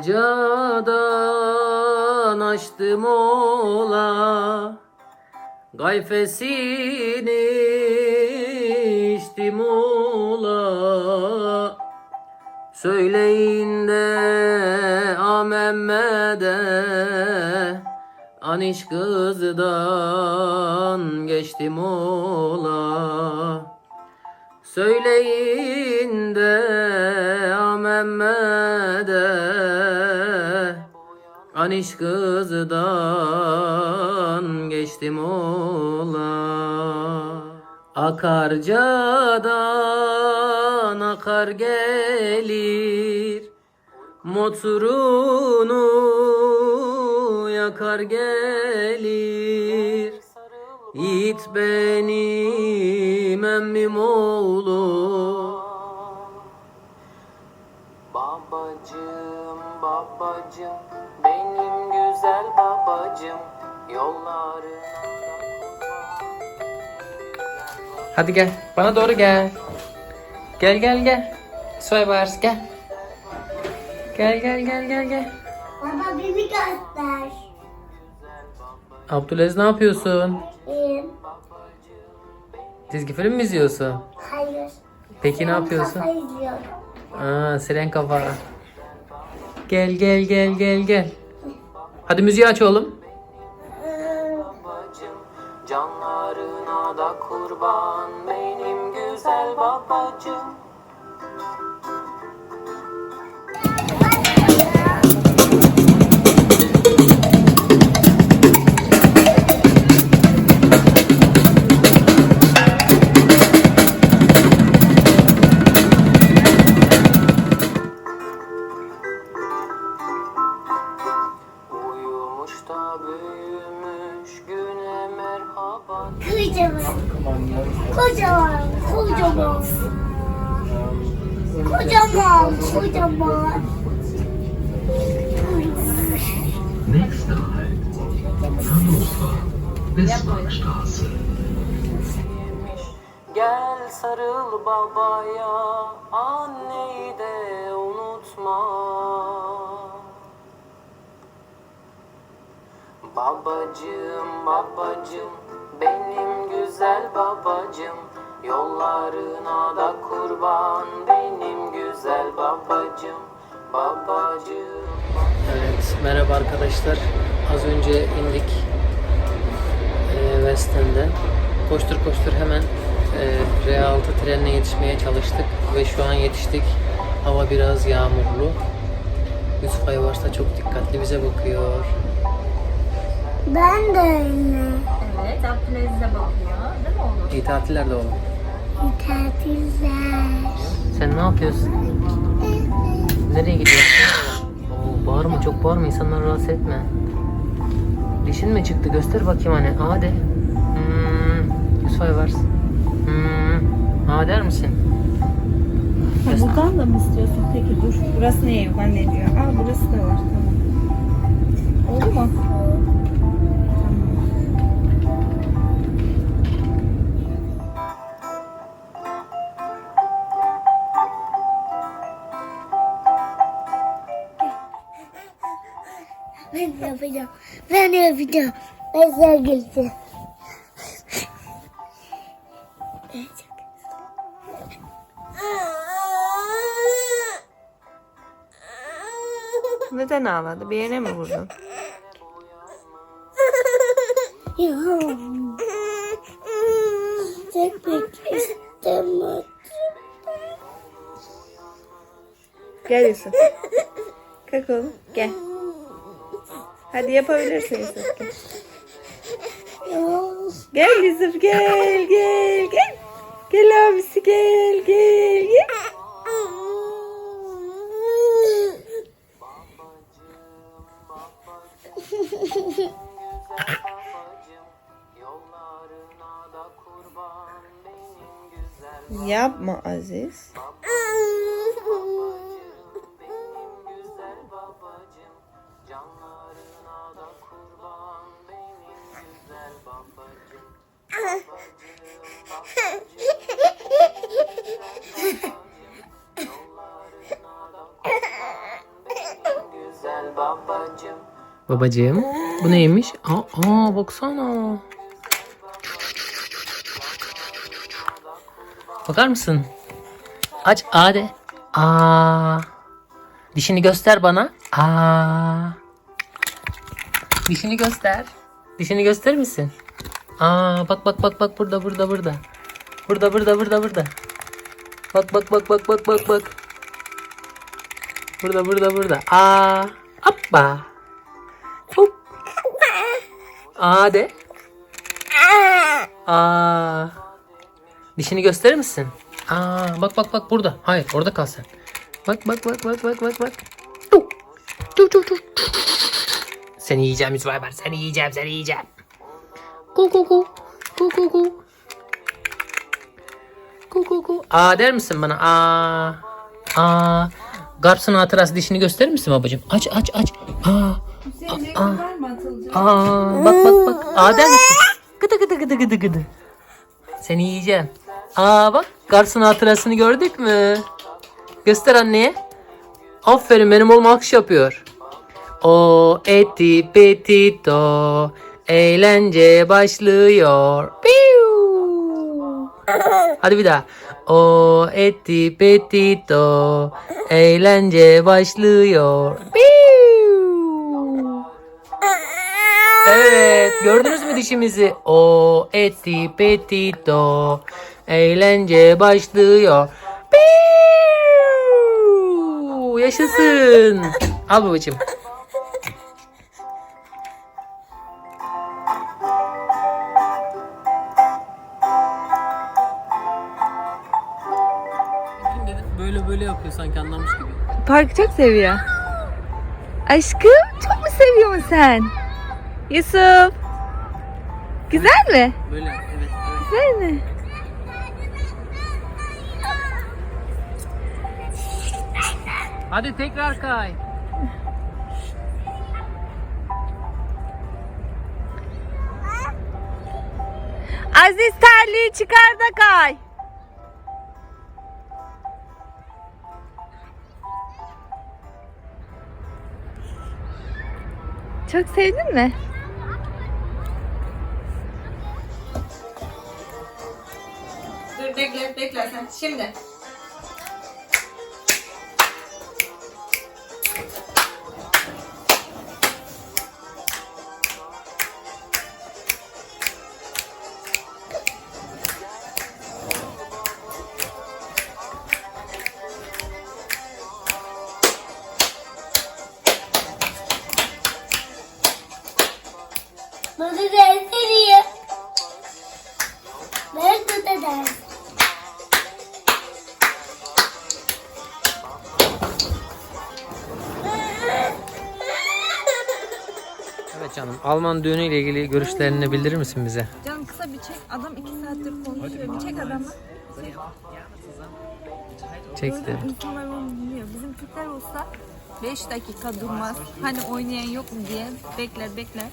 Akarcadan açtım ola Gayfesini içtim ola Söyleyin de Amemme'de Aniş kızdan geçtim ola Söyleyin de Amemme'de Aniş kızdan geçtim ola. Akarcadan akar gelir. Motorunu yakar gelir. Yiğit benim emmim oğlu. Babacım, babacım, güzel babacım, yollarına Hadi gel bana doğru gel Gel gel gel Soybars gel Gel gel gel gel gel Baba beni göster. Abdülaziz ne yapıyorsun? Ee, Çizgi film mi izliyorsun? hayır. Peki ne yapıyorsun? Kafa izliyorum. Aa, siren kafa. Gel gel gel gel gel. Hadi müziği aç oğlum. Canlarına da kurban, benim güzel babacım. Kocaman. Kocaman. Nächster Halt. Hannover. Bismarckstraße. Gel sarıl babaya anneyi de unutma Babacım babacım benim güzel babacım Yollarına da kurban benim güzel babacım Babacım Evet merhaba arkadaşlar. Az önce indik e, West End'e. Koştur koştur hemen e, R6 trenine yetişmeye çalıştık ve şu an yetiştik. Hava biraz yağmurlu. Yusuf Ayvars da çok dikkatli bize bakıyor. Ben de öyle. Evet, Abdülaziz'e bakıyor. Değil mi oğlum? İyi tatiller de oğlum. Tatiller. Sen ne yapıyorsun? Nereye gidiyorsun? Oo, bağırma çok bağırma insanları rahatsız etme. Dişin mi çıktı? Göster bakayım hani. Aa de. Hmm. Yusuf Ayvars. Hmm. Aa der misin? Ha, buradan da mı istiyorsun? Peki dur. Burası neye yok anne diyor. Aa burası da var. Tamam. Oldu mu? Ben yapacağım. Ben yapacağım. Ben sevgilisi. Neden ağladı? Bir yerine mi vurdun? Çekmek istemem. Gel Yusuf. Kalk oğlum. Gel. Hadi yapabilirsin Yusuf. Gel. Yusuf gel gel gel. Gel abisi gel gel gel. babacım Yollarına da kurban benim güzel Yapma Aziz. Babacığım. Bu neymiş? Aa, aa baksana. Bakar mısın? Aç A. Aa. Dişini göster bana. Aa. Dişini göster. Dişini gösterir misin? Aa bak bak bak bak burada burada burada. Burada burada burada burada. Bak bak bak bak bak bak bak. Burada burada burada. Aa. Hoppa. Aa de. Aa. Dişini gösterir misin? Aa bak bak bak burada. Hayır orada kal sen. Bak bak bak bak bak bak bak. Tu. Tu tu tu. Seni yiyeceğim Müzbaybar. Seni yiyeceğim seni yiyeceğim. Ku ku ku. Ku ku ku. Ku ku ku. Aa der misin bana? Aa. Aa. Garpsın hatırası dişini gösterir misin babacığım? Aç aç aç. Aa. Mı atılacak? Aa, bak bak bak. Misin? Gıdı gıdı gıdı gıdı gıdı. Seni yiyeceğim. Aa bak Garsın hatırasını gördük mü? Göster anneye. Aferin benim oğlum alkış yapıyor. O eti petito eğlence başlıyor. Piu. Hadi bir daha. O eti petito eğlence başlıyor. Piu. Evet gördünüz mü dişimizi? O eti petito eğlence başlıyor. Piu! Yaşasın. Al babacığım. Böyle böyle yapıyor sanki anlamış gibi. Parkı çok seviyor. Aşkım çok mu seviyorsun sen? Yusuf. Güzel mi? Böyle evet. evet. Güzel mi? Hadi tekrar kay. Aziz terliği çıkar da kay. Çok sevdin mi? Bekle sen Evet canım Alman düğünü ile ilgili görüşlerini bildirir misin bize? Canım kısa bir çek. Adam iki saattir konuşuyor. Bir çek adamı. Çekti. İnsanlar onu dinliyor. Bizim Türkler olsa 5 dakika durmaz. Hani oynayan yok mu diye bekler bekler.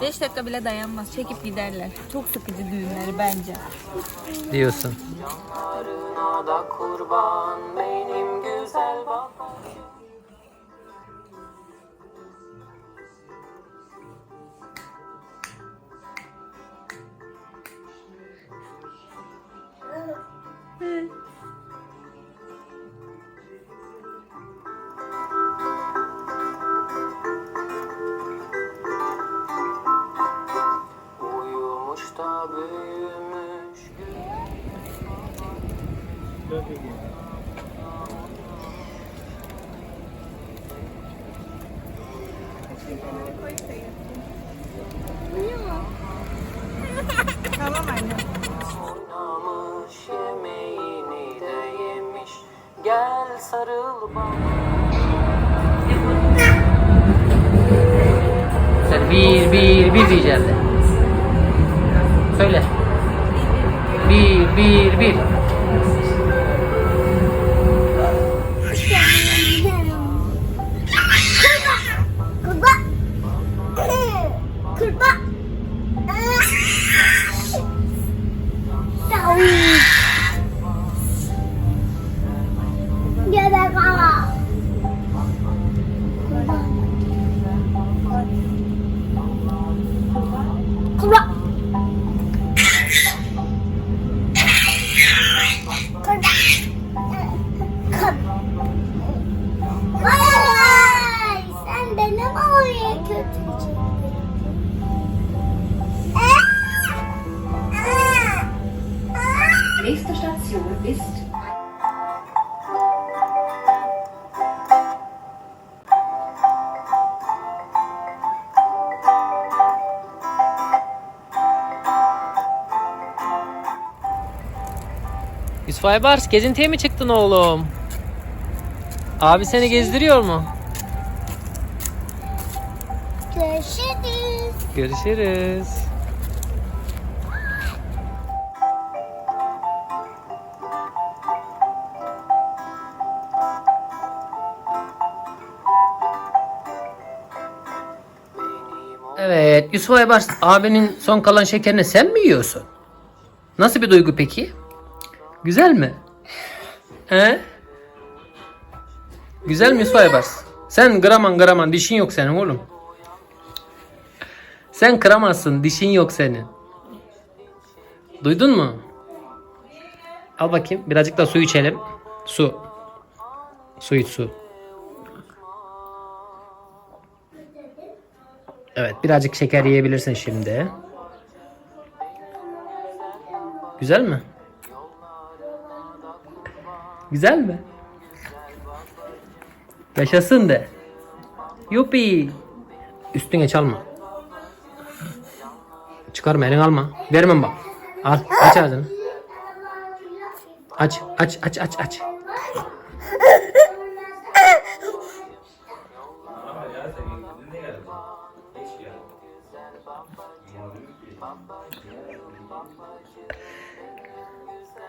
5 dakika bile dayanmaz. Çekip giderler. Çok sıkıcı düğünleri bence. Diyorsun. Yarına da kurban benim güzel Uyumuş da büyümüş. Oynamış Sen bir bir bir diyeceğim de. Söyle. Bir bir bir. Yusuf Aybars gezintiye mi çıktın oğlum? Abi seni gezdiriyor mu? Görüşürüz. Görüşürüz. Evet, Yusuf Aybars abinin son kalan şekerini sen mi yiyorsun? Nasıl bir duygu peki? Güzel mi? He? Güzel mi Yusuf Aybars? Sen graman graman dişin yok senin oğlum. Sen kıramazsın. Dişin yok senin. Duydun mu? Al bakayım. Birazcık da su içelim. Su. Su iç su. Evet. Birazcık şeker yiyebilirsin şimdi. Güzel mi? Güzel mi? Yaşasın de. Yupi. Üstüne çalma. Çıkarma elini alma. Vermem bak. Al aç ağzını. Aç aç aç aç aç.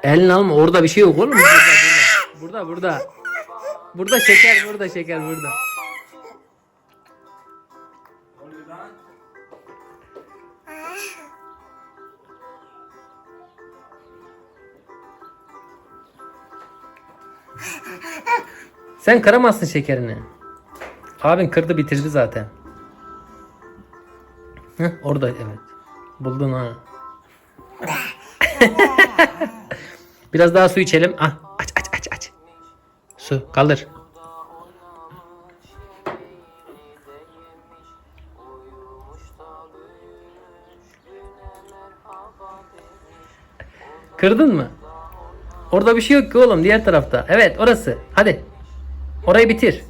Elini alma orada bir şey yok oğlum. Burada burada. Burada şeker burada şeker burada. Sen kıramazsın şekerini. Abin kırdı bitirdi zaten. Heh, orada evet. Buldun ha. Biraz daha su içelim. Ah. Su kaldır. Kırdın mı? Orada bir şey yok ki oğlum diğer tarafta. Evet orası. Hadi. Orayı bitir.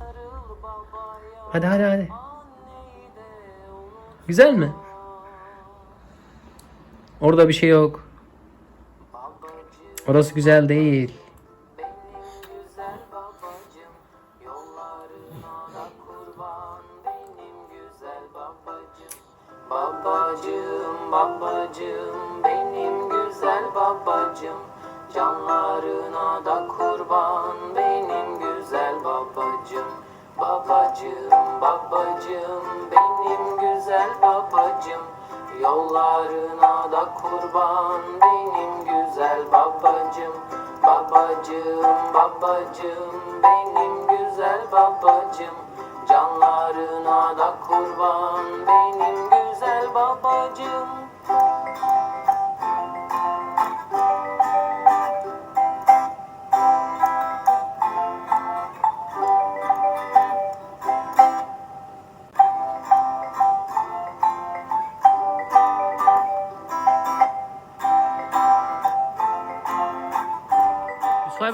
Hadi hadi hadi. Güzel mi? Orada bir şey yok. Orası güzel değil. Da kurban benim güzel babacım Babacım babacım benim güzel babacım Yollarına da kurban benim güzel babacım Babacım babacım benim güzel babacım Canlarına da kurban benim güzel babacım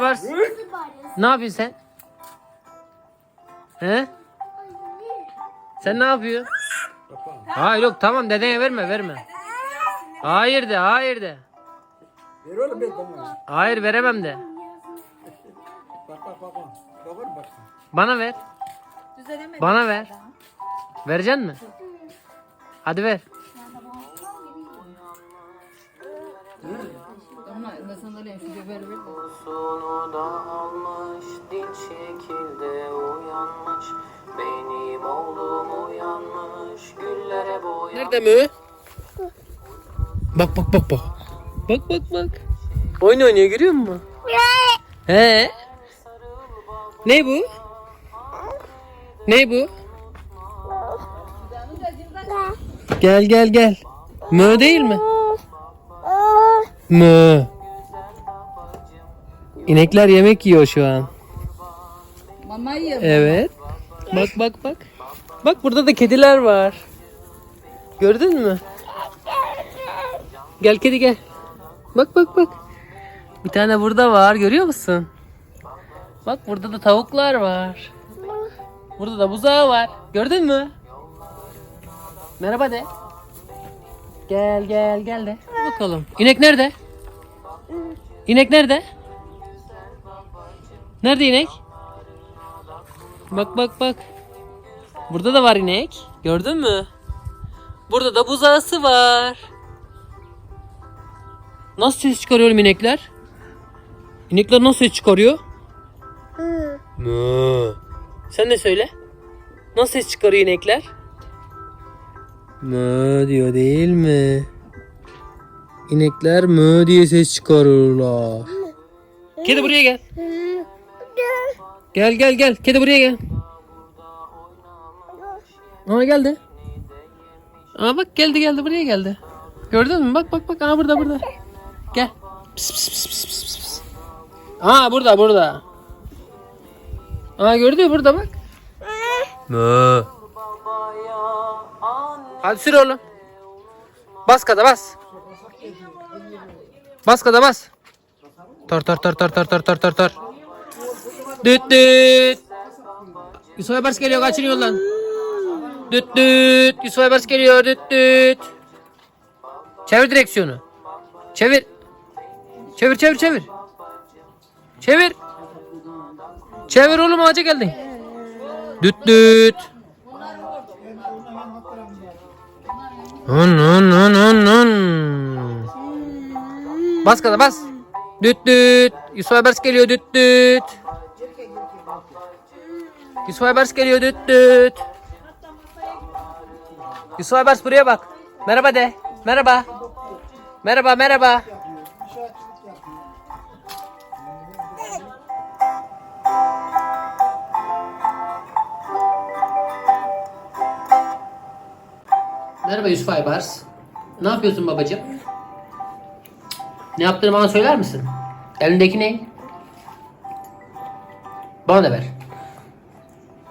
Aybars. Ne yapıyorsun sen? He? Sen ne yapıyorsun? Hayır yok tamam dedene verme verme. Hayır de hayır de. Ver oğlum ver tamam. Hayır veremem de. Bak bak bak. bak. Bak. Bana ver. Düzelemedi. Bana ver. Vereceksin mi? Hadi ver. Sonu da almış dil şekilde uyanmış Benim oğlum uyanmış güllere boyanmış Nerede mi? Bak bak bak bak. Bak bak bak. Oyun oynuyor görüyor musun? He. Ne bu? Ne bu? Gel gel gel. Mö değil mi? Mö. İnekler yemek yiyor şu an. Mama yiyor. Evet. Bak bak bak. Bak burada da kediler var. Gördün mü? Gel kedi gel. Bak bak bak. Bir tane burada var görüyor musun? Bak burada da tavuklar var. Burada da buzağı var. Gördün mü? Merhaba de. Gel gel gel de. Bakalım. İnek nerede? İnek nerede? Nerede inek? Bak bak bak. Burada da var inek. Gördün mü? Burada da buzağısı var. Nasıl ses çıkarıyor inekler? İnekler nasıl ses çıkarıyor? Mı. Sen de söyle. Nasıl ses çıkarıyor inekler? Mı diyor değil mi? İnekler mı diye ses çıkarırlar. Kedi buraya gel. Gel gel gel. Kedi buraya gel. Aa geldi. Aa bak geldi geldi buraya geldi. Gördün mü? Bak bak bak. Aa burada burada. Gel. Pis pis pis pis pis pis. Aa burada burada. Aa gördün mü burada bak. Mı. Hadi sür oğlum. Bas kada bas. Bas kada bas. Tor tor tor tor tor tor tor tor. Düt düt. Yusuf Aybars geliyor kaçın yoldan. Düt düt. Yusuf Aybars geliyor düt düt. Çevir direksiyonu. Çevir. Çevir çevir çevir. Çevir. Çevir oğlum ağaca geldin. Düt düt. Hun hun hun hun hun. Bas gaza bas. Düt düt. Yusuf Aybars geliyor düt düt. Yusuf Aybars geliyor düt düt. Yusuf Aybars buraya bak. Merhaba de. Merhaba. Merhaba merhaba. Merhaba Yusuf Aybars. Ne yapıyorsun babacığım? Ne yaptığını bana söyler misin? Elindeki ne? Bana da ver.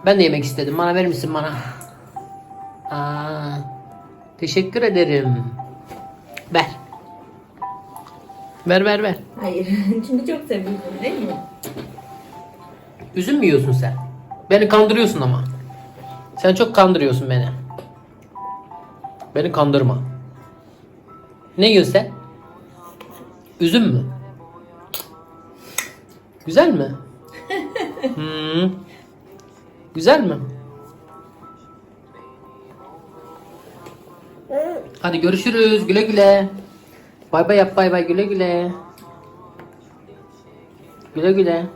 Ben de yemek istedim. Bana verir misin bana? Aa, teşekkür ederim. Ver. Ver ver ver. Hayır. Çünkü çok seviyorum değil mi? Üzüm mü yiyorsun sen? Beni kandırıyorsun ama. Sen çok kandırıyorsun beni. Beni kandırma. Ne yiyorsun sen? Üzüm mü? Güzel mi? Hmm. Güzel mi? Hadi görüşürüz. Güle güle. Bay bay yap bay bay güle güle. Güle güle.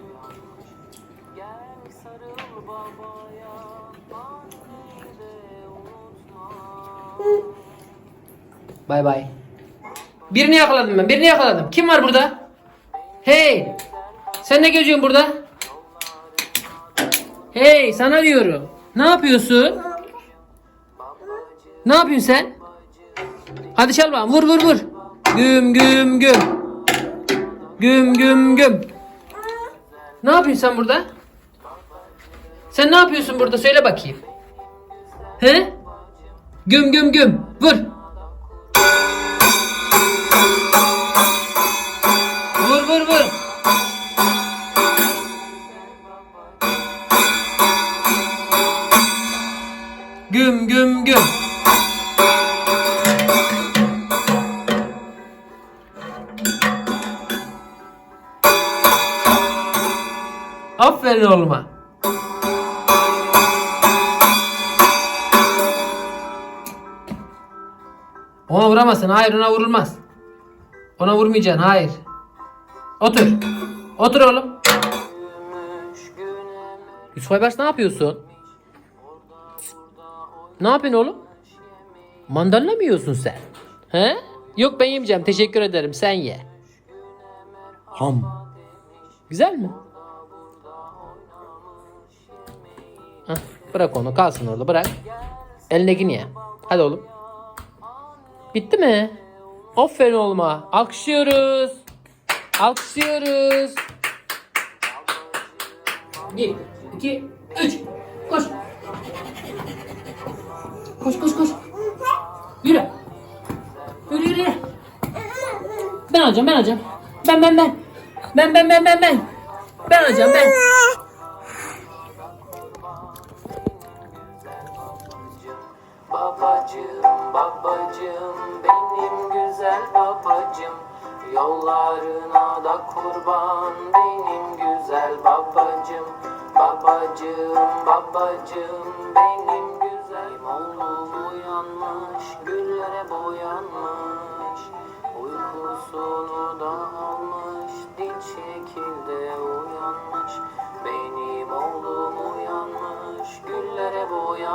Bay bay. Birini yakaladım ben. Birini yakaladım. Kim var burada? Hey! Sen ne geziyorsun burada? Hey, sana diyorum. Ne yapıyorsun? Ne yapıyorsun sen? Hadi çal bakalım. Vur vur vur. Güm güm güm. Güm güm güm. Ne yapıyorsun sen burada? Sen ne yapıyorsun burada? Söyle bakayım. He? Güm güm güm. Vur. Vur vur vur. Güm güm güm. Aferin oğluma. Ona vuramazsın. Hayır ona vurulmaz. Ona vurmayacaksın. Hayır. Otur. Otur oğlum. Yusuf Aybars ne yapıyorsun? Ne yapıyorsun oğlum? Mandalina mı yiyorsun sen? He? Yok ben yemeyeceğim. Teşekkür ederim. Sen ye. Ham. Güzel mi? Hah, bırak onu. Kalsın orada. Bırak. Elindekini ye. Hadi oğlum. Bitti mi? Aferin oğluma. Alkışlıyoruz. Alkışlıyoruz. Bir, iki, üç. Koş. Koş koş koş. Yürü. Yürü yürü. Ben alacağım ben alacağım. Ben ben ben. Ben ben ben ben ben. Ben alacağım ben. Babacım, babacım, benim güzel babacım Yollarına da kurban benim güzel babacım Babacım babacım benim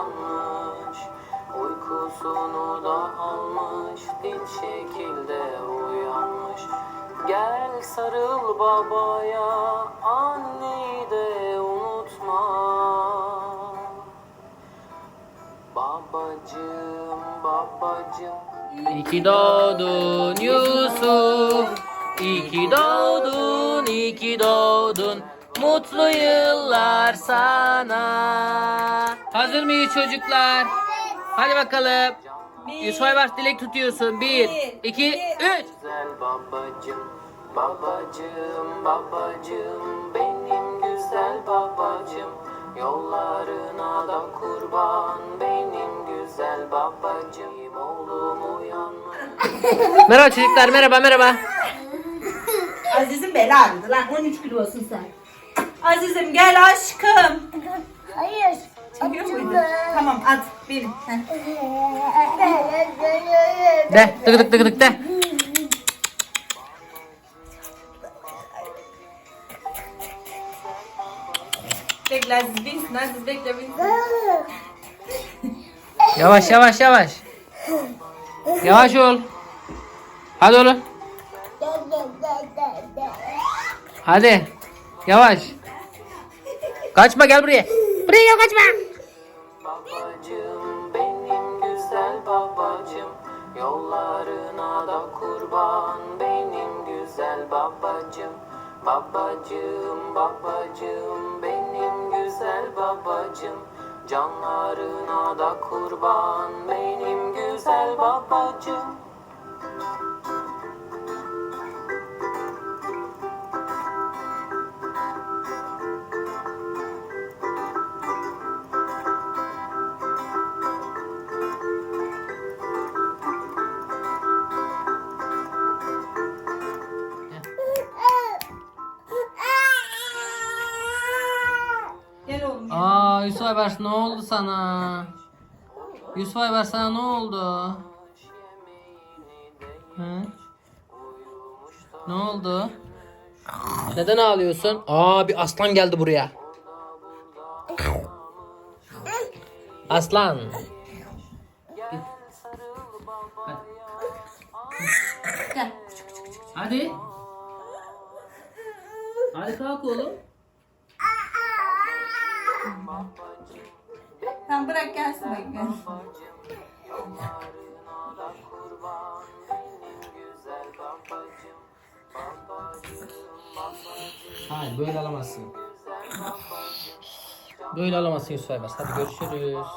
boyanmış Uykusunu da almış dinç şekilde uyanmış Gel sarıl babaya anneyi de unutma Babacım babacım İyi ki doğdun Yusuf. İyi doğdun, iyi ki doğdun. Mutlu yıllar sana. Hazır mıyız çocuklar? Hadi bakalım. Yusuf Aybars dilek tutuyorsun. Bir, iki, üç. güzel babacım Babacım babacım benim güzel babacım Yollarına da kurban benim güzel babacım Oğlum uyanma Merhaba çocuklar, merhaba merhaba. Aziz'in ağrıdı lan 13 kilosun sen. Aziz'im gel aşkım. Hayır. Çekiyor muydun? Tamam at bir. De, tık tık tık tık de. Bekle Aziz binsin Aziz bekle binsin. Yavaş yavaş yavaş. Yavaş ol. Hadi oğlum. Hadi. Yavaş. Kaçma gel buraya. Buraya gel kaçma. Babacım benim güzel babacım Yollarına da kurban benim güzel babacım Babacım babacım benim güzel babacım Canlarına da kurban benim güzel babacım Aybars ne oldu sana? Yusuf Aybars sana ne oldu? Hı? Ne oldu? Neden ağlıyorsun? Aa bir aslan geldi buraya. Aslan. Gel. Hadi. Hadi kalk oğlum. Tamam bırak gelsin bekle. Hayır böyle alamazsın. Böyle alamazsın Yusuf Aybars. Hadi görüşürüz.